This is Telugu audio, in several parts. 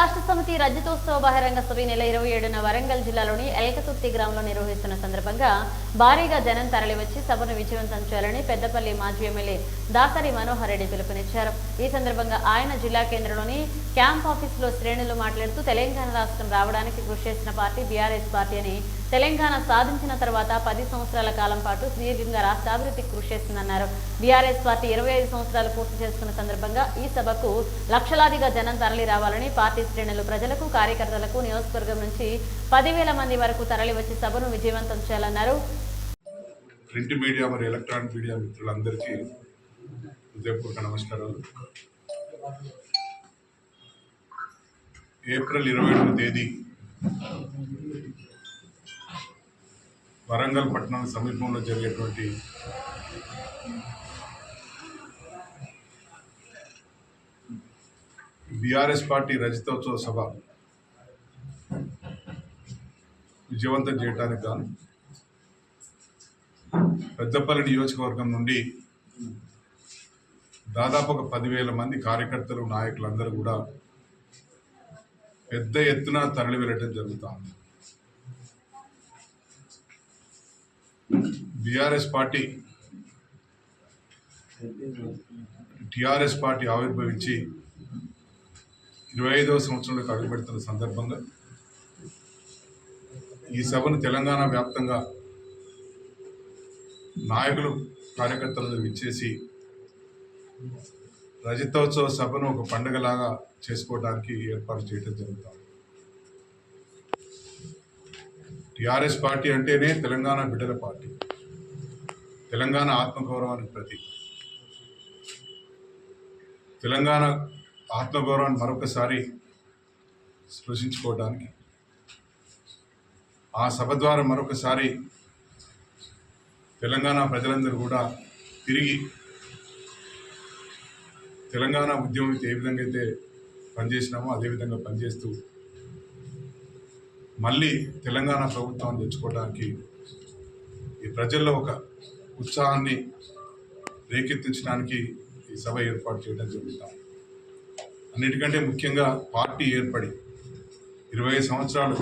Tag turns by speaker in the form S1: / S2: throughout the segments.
S1: రాష్ట్ర సమితి రజతోత్సవ బహిరంగ సభ నెల ఇరవై ఏడున వరంగల్ జిల్లాలోని ఎల్కతుర్తి గ్రామంలో నిర్వహిస్తున్న సందర్భంగా భారీగా జనం తరలివచ్చి సభను విజయవంతం చేయాలని పెద్దపల్లి మాజీ ఎమ్మెల్యే దాసరి మనోహర్ రెడ్డి పిలుపునిచ్చారు. ఈ సందర్భంగా ఆయన జిల్లా కేంద్రంలోని క్యాంప్ ఆఫీసులో శ్రేణులు మాట్లాడుతూ తెలంగాణ రాష్ట్రం రావడానికి కృషి చేసిన పార్టీ బీఆర్ఎస్ పార్టీ అని తెలంగాణ సాధించిన తర్వాత పది సంవత్సరాల కాలం పాటు సుదీర్ఘంగా రాష్ట్రాభివృద్ధికి కృషి చేస్తుందన్నారు. బీఆర్ఎస్ పార్టీ ఇరవై ఐదు సంవత్సరాలు పూర్తి చేసుకున్న సందర్భంగా ఈ సభకు లక్షలాదిగా జనం తరలి రావాలని పార్టీ శ్రేణులు ప్రజలకు కార్యకర్తలకు నియోజకవర్గం నుంచి పదివేల మంది వరకు తరలి వచ్చి సభను విజయవంతం చేయాలన్నారు.
S2: ప్రింట్ మీడియా మరియు ఎలక్ట్రానిక్ మీడియా మిత్రులందరికీ హృదయపూర్వక నమస్కారాలు. ఏప్రిల్ ఇరవై ఏడవ తేదీ వరంగల్ పట్టణం సమీపంలో జరిగేటువంటి బీఆర్ఎస్ పార్టీ రజతోత్సవ సభ విజయవంతం చేయడానికి గాను పెద్దపల్లి నియోజకవర్గం నుండి దాదాపు ఒక పదివేల మంది కార్యకర్తలు నాయకులందరూ కూడా పెద్ద ఎత్తున తరలి వెళ్ళటం జరుగుతుంది. బీఆర్ఎస్ పార్టీ టిఆర్ఎస్ పార్టీ ఆవిర్భవించి ఇరవై ఐదవ సంవత్సరంలోకి అడుగుపెడుతున్న సందర్భంగా ఈ సభను తెలంగాణ వ్యాప్తంగా నాయకులు కార్యకర్తలు విచ్చేసి రజతోత్సవ సభను ఒక పండుగలాగా చేసుకోవడానికి ఏర్పాటు చేయడం జరుగుతుంది. టిఆర్ఎస్ పార్టీ అంటేనే తెలంగాణ బిడ్డల పార్టీ. తెలంగాణ ఆత్మగౌరవానికి ప్రతీక. తెలంగాణ ఆత్మగౌరవాన్ని మరొకసారి స్పృశించుకోవడానికి ఆ సభ ద్వారా మరొకసారి తెలంగాణ ప్రజలందరూ కూడా తిరిగి తెలంగాణ ఉద్యమం ఏ విధంగా అయితే పనిచేసినామో అదే విధంగా పనిచేస్తూ మళ్ళీ తెలంగాణ ప్రభుత్వాన్ని తెచ్చుకోవడానికి ఈ ప్రజల్లో ఒక ఉత్సాహాన్ని రేకెత్తించడానికి ఈ సభ ఏర్పాటు చేయడం జరుగుతాం అన్నిటికంటే ముఖ్యంగా పార్టీ ఏర్పడి ఇరవై సంవత్సరాలు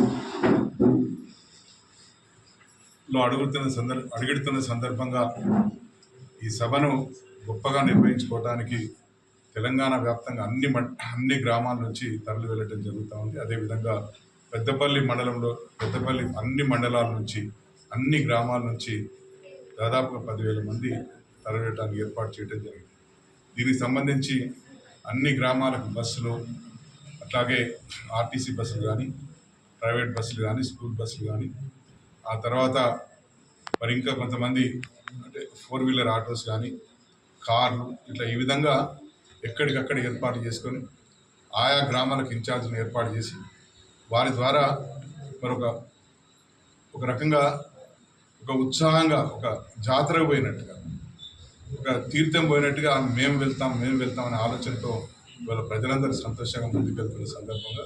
S2: లో అడుగుతున్న సందర్భ అడుగుతున్న సందర్భంగా ఈ సభను గొప్పగా నిర్వహించుకోవడానికి తెలంగాణ వ్యాప్తంగా అన్ని అన్ని గ్రామాల నుంచి తరలి వెళ్ళటం జరుగుతూ ఉంది. అదేవిధంగా పెద్దపల్లి మండలంలో పెద్దపల్లి అన్ని మండలాల నుంచి అన్ని గ్రామాల నుంచి దాదాపుగా పదివేల మంది తరలివెళ్ళడానికి ఏర్పాటు చేయడం జరిగింది. దీనికి సంబంధించి అన్ని గ్రామాలకు బస్సులు అట్లాగే ఆర్టీసీ బస్సులు కానీ ప్రైవేట్ బస్సులు కానీ స్కూల్ బస్సులు కానీ ఆ తర్వాత మరి ఇంకా కొంతమంది అంటే ఫోర్ వీలర్ ఆటోస్ కానీ కార్లు ఇట్లా ఈ విధంగా ఎక్కడికక్కడ ఏర్పాటు చేసుకొని ఆయా గ్రామాలకు ఇన్ఛార్జ్ని ఏర్పాటు చేసి వారి ద్వారా మరొక ఒక రకంగా ఒక ఉత్సాహంగా ఒక జాతరకు పోయినట్టుగా ఒక తీర్థం పోయినట్టుగా మేము వెళ్తాం మేము వెళ్తాం అనే ఆలోచనతో ఇవాళ ప్రజలందరూ సంతోషంగా ముందుకెళ్తున్న సందర్భంగా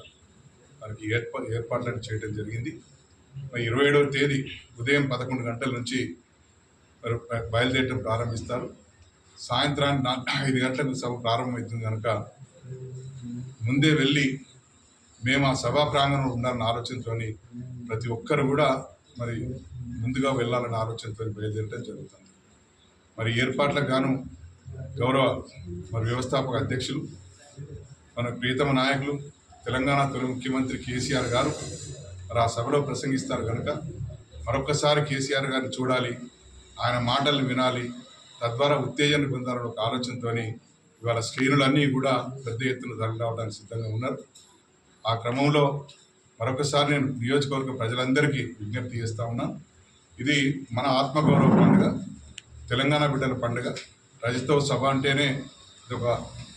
S2: మనకి ఏర్పా ఏర్పాట్లను చేయడం జరిగింది. మరి ఇరవై ఏడవ తేదీ ఉదయం పదకొండు గంటల నుంచి మరి బయలుదేరడం బయలుదేరటం ప్రారంభిస్తారు. సాయంత్రానికి ఐదు గంటలకు సభ ప్రారంభమవుతుంది కనుక ముందే వెళ్ళి మేము ఆ సభా ప్రాంగణంలో ఉండాలన్న ఆలోచనతోని ప్రతి ఒక్కరు కూడా మరి ముందుగా వెళ్ళాలన్న ఆలోచనతో బయలుదేరడం జరుగుతుంది. మరి ఏర్పాట్లకు గాను గౌరవ మరి వ్యవస్థాపక అధ్యక్షులు మన ప్రియతమ నాయకులు తెలంగాణ తొలి ముఖ్యమంత్రి కేసీఆర్ గారు మరి ఆ సభలో ప్రసంగిస్తారు కనుక మరొకసారి కేసీఆర్ గారిని చూడాలి ఆయన మాటలు వినాలి తద్వారా ఉత్తేజాన్ని పొందాలని ఒక ఆలోచనతోని ఇవాళ శ్రేణులన్నీ కూడా పెద్ద ఎత్తున తరలి రావడానికి సిద్ధంగా ఉన్నారు. ఆ క్రమంలో మరొకసారి నేను నియోజకవర్గ ప్రజలందరికీ విజ్ఞప్తి చేస్తూ ఉన్నాను ఇది మన ఆత్మగౌరవ పండుగ తెలంగాణ బిడ్డల పండుగ. రజతోత్సవ సభ అంటేనే ఇది ఒక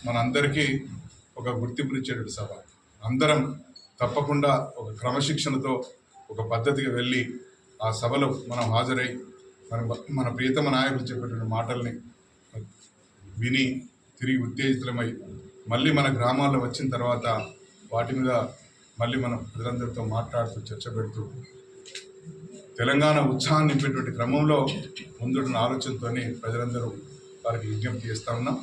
S2: మనందరికీ ఒక గుర్తింపునిచ్చేటువంటి సభ. అందరం తప్పకుండా ఒక క్రమశిక్షణతో ఒక పద్ధతిగా వెళ్ళి ఆ సభలో మనం హాజరై మన మన ప్రియతమ నాయకులు చెప్పేటువంటి మాటల్ని విని తిరిగి ఉత్తేజితులమై మళ్ళీ మన గ్రామాల్లో వచ్చిన తర్వాత వాటి మీద మళ్ళీ మనం ప్రజలందరితో మాట్లాడుతూ చర్చ పెడుతూ తెలంగాణ ఉత్సాహాన్ని నింపేటువంటి క్రమంలో ముందున్న ఆలోచనతోనే ప్రజలందరూ వారికి విజ్ఞప్తి చేస్తా ఉన్నాం.